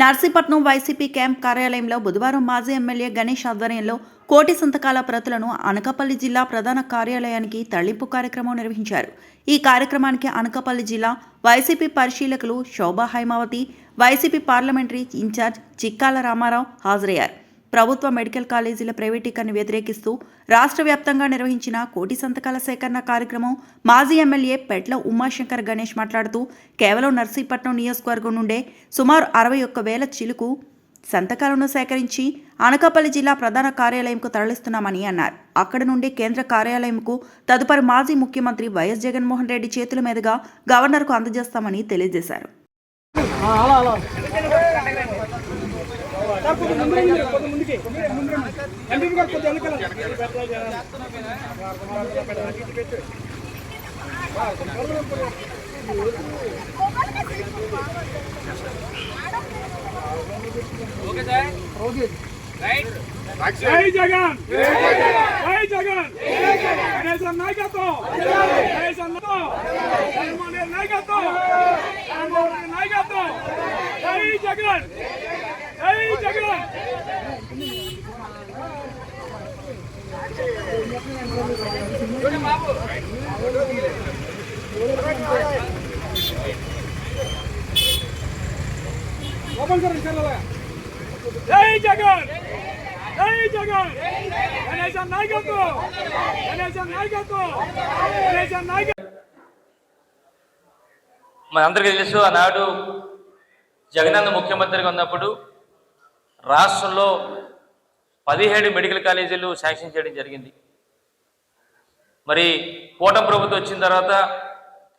Narsipatnam YCP camp కార్యాలయంలో బుధవారం మాజీ ఎమ్మెల్యే గణేష్ ఆధ్వర్యంలో కోటి సంతకాల ప్రతులను అనకాపల్లి జిల్లా ప్రధాన కార్యాలయానికి తరలింపు కార్యక్రమం నిర్వహించారు. ఈ కార్యక్రమానికి అనకాపల్లి జిల్లా వైసీపీ పరిశీలకులు Shobha Haimavathi YCP parliamentary in-charge Chikkala Ramarao హాజరయ్యారు. ప్రభుత్వ మెడికల్ కాలేజీల ప్రైవేటీకరణ వ్యతిరేకిస్తూ రాష్ట్ర వ్యాప్తంగా నిర్వహించిన కోటి సంతకాల సేకరణ కార్యక్రమం మాజీ ఎమ్మెల్యే పెట్ల ఉమాశంకర్ గణేష్ మాట్లాడుతూ కేవలం నర్సీపట్నం నియోజకవర్గం నుండే సుమారు అరవై ఒక్క వేల చిలుకు సంతకాలను సేకరించి అనకాపల్లి జిల్లా ప్రధాన కార్యాలయంకు తరలిస్తున్నామని అన్నారు. అక్కడ నుండి కేంద్ర కార్యాలయంకు తదుపరి మాజీ ముఖ్యమంత్రి వైఎస్ జగన్మోహన్ రెడ్డి చేతుల మీదుగా గవర్నర్కు అందజేస్తామని తెలియజేశారు. జై జగన్! జై జగన్! గణేశ నాయకత్వం! గణేశ నాయకత్వం! నాయకత్వం! జై జగన్! జై జగన్ ఓపెన్ సార్ జై జగన్ జై జగన్ గణేశ నాయకత్వం గణేశ నాయకత్వం గణేశ నాయకత్వం మనందరికీ తెలుసు ఆనాడు జగనన్న ముఖ్యమంత్రిగా ఉన్నప్పుడు రాష్ట్రంలో పదిహేడు మెడికల్ కాలేజీలు శాంక్షన్ చేయడం జరిగింది. మరి కూటమి ప్రభుత్వం వచ్చిన తర్వాత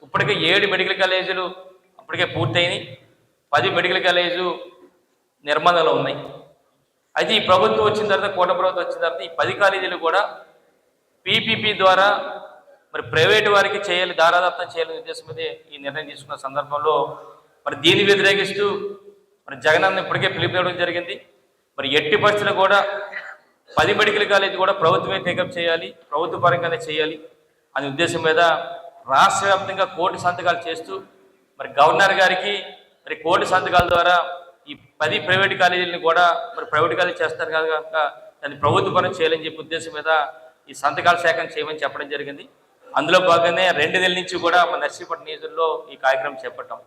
ఇప్పటికే ఏడు మెడికల్ కాలేజీలు అప్పటికే పూర్తయినాయి. పది మెడికల్ కాలేజీలు నిర్మాణంలో ఉన్నాయి. అయితే ఈ ప్రభుత్వం వచ్చిన తర్వాత కోట ప్రభుత్వం వచ్చిన తర్వాత ఈ పది కాలేజీలు కూడా పీపీపీ ద్వారా మరి ప్రైవేటు వారికి చేయాలి దారాదత్తం చేయాలనే ఉద్దేశం మీద ఈ నిర్ణయం తీసుకున్న సందర్భంలో మరి దీన్ని వ్యతిరేకిస్తూ మరి జగనన్న ఇప్పటికే పిలుపునివ్వడం జరిగింది. మరి ఎట్టి పరిస్థితులు కూడా పది మెడికల్ కాలేజ్ కూడా ప్రభుత్వమే టేకప్ చేయాలి ప్రభుత్వ పరంగానే చేయాలి అనే ఉద్దేశం మీద రాష్ట్ర వ్యాప్తంగా కోటి సంతకాలు చేస్తూ మరి గవర్నర్ గారికి మరి కోటి సంతకాల ద్వారా ఈ పది ప్రైవేట్ కాలేజీలను కూడా మరి ప్రైవేట్ కాలేజీ చేస్తారు కనుక దాన్ని ప్రభుత్వ పరం చేయాలని చెప్పి ఉద్దేశం మీద ఈ సంతకాల శాఖను చేయమని చెప్పడం జరిగింది. అందులో భాగంగానే రెండు నెలల నుంచి కూడా మన నర్సీపట్నం నియోజకవర్గంలో ఈ కార్యక్రమం చేపట్టాం.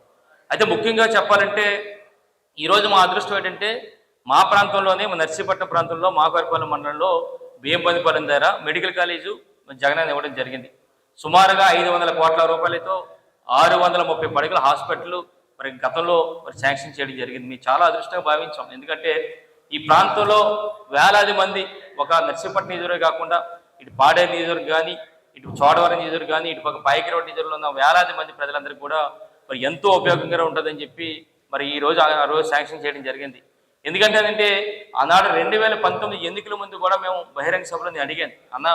అయితే ముఖ్యంగా చెప్పాలంటే ఈరోజు మా అదృష్టం ఏంటంటే మా ప్రాంతంలోనే నర్సీపట్నం ప్రాంతంలో మాకరిపాలెం మండలంలో బియ్యంపల్లిపాలెం దగ్గర మెడికల్ కాలేజు జగనన్న ఇవ్వడం జరిగింది. సుమారుగా ఐదు వందల కోట్ల రూపాయలతో ఆరు వందల ముప్పై పడకల హాస్పిటల్ మరి గతంలో మరి శాంక్షన్ చేయడం జరిగింది. మేము చాలా అదృష్టంగా భావించాం. ఎందుకంటే ఈ ప్రాంతంలో వేలాది మంది ఒక నర్సీపట్నం నియోజకవర్గం కాకుండా ఇటు పాడే నియోజకవర్గం కానీ ఇటు చోడవరం నియోజకవర్గం కానీ ఇటు పక్క పైకి రోడ్ నియోజకవర్గంలో ఉన్న వేలాది మంది ప్రజలందరికీ కూడా మరి ఎంతో ఉపయోగంగా ఉంటుందని చెప్పి మరి ఈ రోజు ఆ రోజు శాంక్షన్ చేయడం జరిగింది. ఎందుకంటే అదంటే ఆనాడు రెండు వేల పంతొమ్మిది ఎన్నికల ముందు కూడా మేము బహిరంగ సభలో నేను అడిగాను అన్న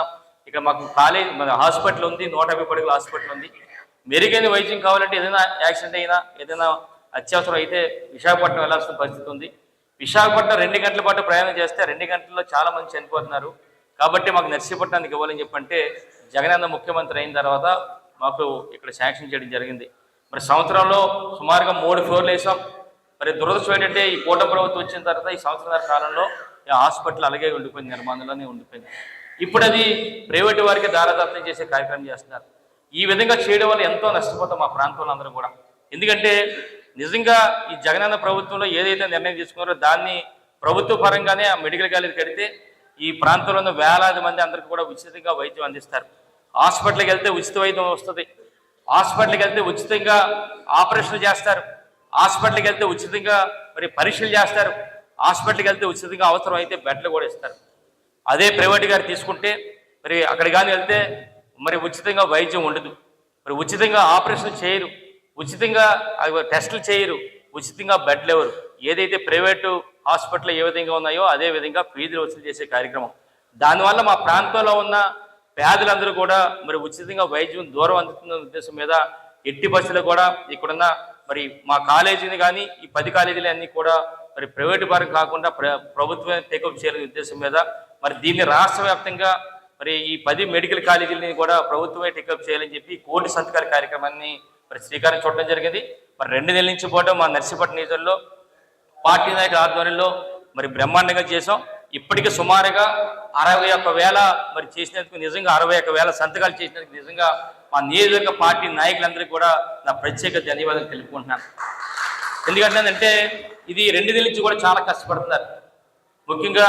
ఇక్కడ మాకు కాలేజ్ మన హాస్పిటల్ ఉంది నూట యాభై పడుగుల హాస్పిటల్ ఉంది. మెరుగైన వైద్యం కావాలంటే ఏదైనా యాక్సిడెంట్ అయినా ఏదైనా అత్యవసరం అయితే విశాఖపట్నం వెళ్ళాల్సిన పరిస్థితి ఉంది. విశాఖపట్నం రెండు గంటల పాటు ప్రయాణం చేస్తే రెండు గంటల్లో చాలా మంది చనిపోతున్నారు. కాబట్టి మాకు నర్సీపట్నానికి ఇవ్వాలని చెప్పంటే జగనన్న ముఖ్యమంత్రి అయిన తర్వాత మాకు ఇక్కడ శాంక్షన్ చేయడం జరిగింది. మరి సంవత్సరంలో సుమారుగా మూడు ఫ్లోర్లు వేసాం. మరి దురదృష్టం ఏంటంటే ఈ కోట ప్రభుత్వం వచ్చిన తర్వాత ఈ సంవత్సరాల కాలంలో ఈ హాస్పిటల్ అలాగే ఉండిపోయింది నిర్మాణంలోనే ఉండిపోయింది. ఇప్పుడు అది ప్రైవేటు వారికి దారదత్తం చేసే కార్యక్రమం చేస్తున్నారు. ఈ విధంగా చేయడం వల్ల ఎంతో నష్టపోతాం మా ప్రాంతంలో అందరూ కూడా. ఎందుకంటే నిజంగా ఈ జగనన్న ప్రభుత్వంలో ఏదైతే నిర్ణయం తీసుకున్నారో దాన్ని ప్రభుత్వ పరంగానే ఆ మెడికల్ కాలేజ్ కడితే ఈ ప్రాంతంలో ఉన్న వేలాది మంది అందరికీ కూడా ఉచితంగా వైద్యం అందిస్తారు. హాస్పిటల్కి వెళ్తే ఉచిత వైద్యం వస్తుంది. హాస్పిటల్కి వెళ్తే ఉచితంగా ఆపరేషన్లు చేస్తారు. హాస్పిటల్కి వెళ్తే ఉచితంగా మరి పరీక్షలు చేస్తారు. హాస్పిటల్కి వెళ్తే ఉచితంగా అవసరం అయితే బెడ్లు కూడా ఇస్తారు. అదే ప్రైవేట్ గారు తీసుకుంటే మరి అక్కడ కానీ వెళ్తే మరి ఉచితంగా వైద్యం ఉండదు. మరి ఉచితంగా ఆపరేషన్ చేయరు. ఉచితంగా టెస్టులు చేయరు. ఉచితంగా బెడ్లు ఎవరు? ఏదైతే ప్రైవేటు హాస్పిటల్ ఏ విధంగా ఉన్నాయో అదే విధంగా ఫీజులు వసూలు చేసే కార్యక్రమం. దానివల్ల మా ప్రాంతంలో ఉన్న పేదలందరూ కూడా మరి ఉచితంగా వైద్యం దూరం అందుతున్న ఉద్దేశం మీద ఎట్టి బస్సులు కూడా ఇక్కడున్న మరి మా కాలేజీని కానీ ఈ పది కాలేజీలు అన్నీ కూడా మరి ప్రైవేటు పరం కాకుండా ప్ర ప్రభుత్వమే టేకప్ చేయాలనే ఉద్దేశం మీద మరి దీన్ని రాష్ట్ర వ్యాప్తంగా మరి ఈ పది మెడికల్ కాలేజీలని కూడా ప్రభుత్వమే టేకప్ చేయాలని చెప్పి కోటి సంతకాల కార్యక్రమాన్ని మరి శ్రీకారం చూడడం జరిగింది. మరి రెండు నెలల నుంచి పోవడం మా నర్సీపట్నం నియోజకవర్గంలో పార్టీ నాయకుల ఆధ్వర్యంలో మరి బ్రహ్మాండంగా చేసాం ఇప్పటికి సుమారుగా అరవై ఒక్క వేల మరి చేసినందుకు నిజంగా అరవై ఒక్క వేల సంతకాలు చేసినందుకు నిజంగా మా నియోజకవర్గ పార్టీ నాయకులందరికీ కూడా నా ప్రత్యేక ధన్యవాదాలు తెలుపుకుంటున్నాను. ఎందుకంటే ఇది రెండు నెలల నుంచి కూడా చాలా కష్టపడుతున్నారు. ముఖ్యంగా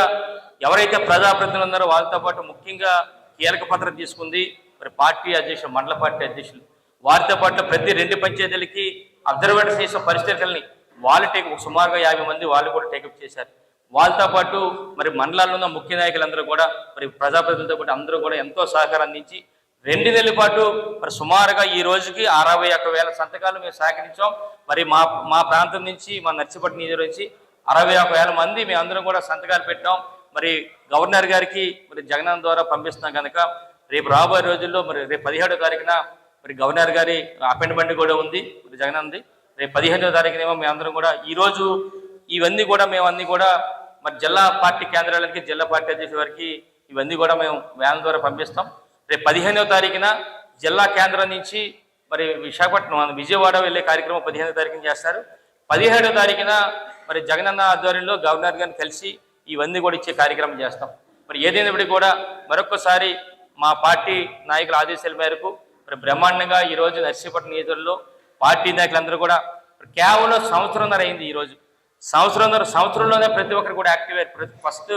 ఎవరైతే ప్రజాప్రతినిధులు ఉన్నారో వాళ్ళతో పాటు ముఖ్యంగా కీలక పత్రం తీసుకుంది మరి పార్టీ అధ్యక్షులు మండల పార్టీ అధ్యక్షులు. వారితో పాటు ప్రతి రెండు పంచాయతీలకి అబ్జర్వేటర్ చేసిన పరిస్థితుల్ని వాళ్ళు టేక్ సుమారుగా యాభై మంది వాళ్ళు కూడా టేకప్ చేశారు. వాళ్ళతో పాటు మరి మండలాల్లో ఉన్న ముఖ్య నాయకులందరూ కూడా మరి ప్రజాప్రతినిధులతో పాటు అందరూ కూడా ఎంతో సహకారం అందించి రెండు నెలల పాటు మరి సుమారుగా ఈ రోజుకి అరవై ఒక్క వేల సంతకాలు మేము సేకరించాం. మరి మా మా ప్రాంతం నుంచి మా నర్సిపట్నం నిధుల నుంచి అరవై ఒక వేల మంది మేము అందరం కూడా సంతకాలు పెట్టాం. మరి గవర్నర్ గారికి మరి జగనన్న ద్వారా పంపిస్తున్నాం కనుక రేపు రాబోయే రోజుల్లో మరి రేపు పదిహేడో తారీఖున మరి గవర్నర్ గారి అపాయింట్మెంట్ కూడా ఉంది మరి జగనన్నది. రేపు పదిహేనో తారీఖునేమో మేము అందరం కూడా ఈరోజు ఇవన్నీ కూడా మేము అన్నీ కూడా మరి జిల్లా పార్టీ కేంద్రాలకి జిల్లా పార్టీ అధ్యక్షుడి వారికి ఇవన్నీ కూడా మేము వ్యాన్ ద్వారా పంపిస్తాం. రేపు పదిహేనవ తారీఖున జిల్లా కేంద్రం నుంచి మరి విశాఖపట్నం విజయవాడ వెళ్ళే కార్యక్రమం పదిహేనవ తారీఖున చేస్తారు. పదిహేడవ తారీఖున మరి జగనన్న ఆధ్వర్యంలో గవర్నర్ గారిని కలిసి ఇవన్నీ కూడా ఇచ్చే కార్యక్రమం చేస్తాం. మరి ఏదైనప్పటికీ కూడా మరొకసారి మా పార్టీ నాయకుల ఆదేశాల మేరకు మరి బ్రహ్మాండంగా ఈరోజు నర్సీపట్నం నియోజకవర్గంలో పార్టీ నాయకులందరూ కూడా కేవలం సంవత్సరంన్నర అయింది ఈ రోజు. సంవత్సరంన్నర సంవత్సరంలోనే ప్రతి ఒక్కరు కూడా యాక్టివ్ అయ్యారు. ప్రతి ఫస్ట్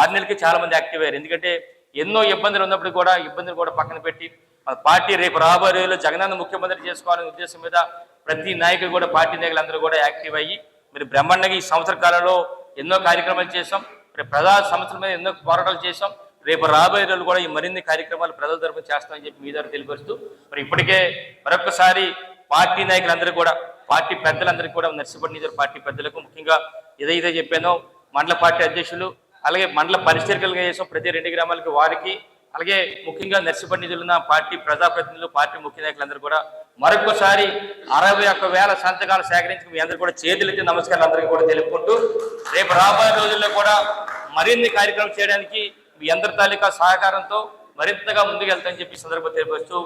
ఆరు నెలలకి చాలామంది యాక్టివ్ అయ్యారు. ఎందుకంటే ఎన్నో ఇబ్బందులు ఉన్నప్పుడు కూడా ఇబ్బందులు కూడా పక్కన పెట్టి మన పార్టీ రేపు రాబోయే రోజుల్లో జగనన్న ముఖ్యమంత్రి చేసుకోవాలనే ఉద్దేశం మీద ప్రతి నాయకుడు కూడా పార్టీ నాయకులందరూ కూడా యాక్టివ్ అయ్యి మరి బ్రహ్మాండంగా ఈ సంవత్సర కాలంలో ఎన్నో కార్యక్రమాలు చేసాం మరి ప్రజా సమస్యల మీద ఎన్నో పోరాటాలు చేసాం రేపు రాబోయే రోజులు కూడా ఈ మరిన్ని కార్యక్రమాలు ప్రజల తరపున చేస్తామని చెప్పి మీ ద్వారా తెలియపరుస్తూ మరి ఇప్పటికే మరొకసారి పార్టీ నాయకులందరూ కూడా పార్టీ పెద్దలందరికీ కూడా నర్సిపల్లి నిజర్ పార్టీ పెద్దలకు ముఖ్యంగా ఏదైతే చెప్పానో మండల పార్టీ అధ్యక్షులు అలాగే మండల పరిశీలకులుగా చేసాం ప్రతి రెండు గ్రామాలకి వారికి అలాగే ముఖ్యంగా నర్సిపల్లి నిధులున్న పార్టీ ప్రజాప్రతినిధులు పార్టీ ముఖ్య నాయకులందరూ కూడా మరొకసారి అరవై ఒక్క వేల సంతకాలు సేకరించి మీ అందరూ కూడా చేతులెత్తి నమస్కారాలు అందరికీ కూడా తెలుపుకుంటూ రేపు రాబోయే రోజుల్లో కూడా మరిన్ని కార్యక్రమం చేయడానికి మీ అందరి తాలూకా సహకారంతో మరింతగా ముందుకు వెళ్తామని చెప్పి సందర్భం సందర్భంగా తెలియపరుస్తూ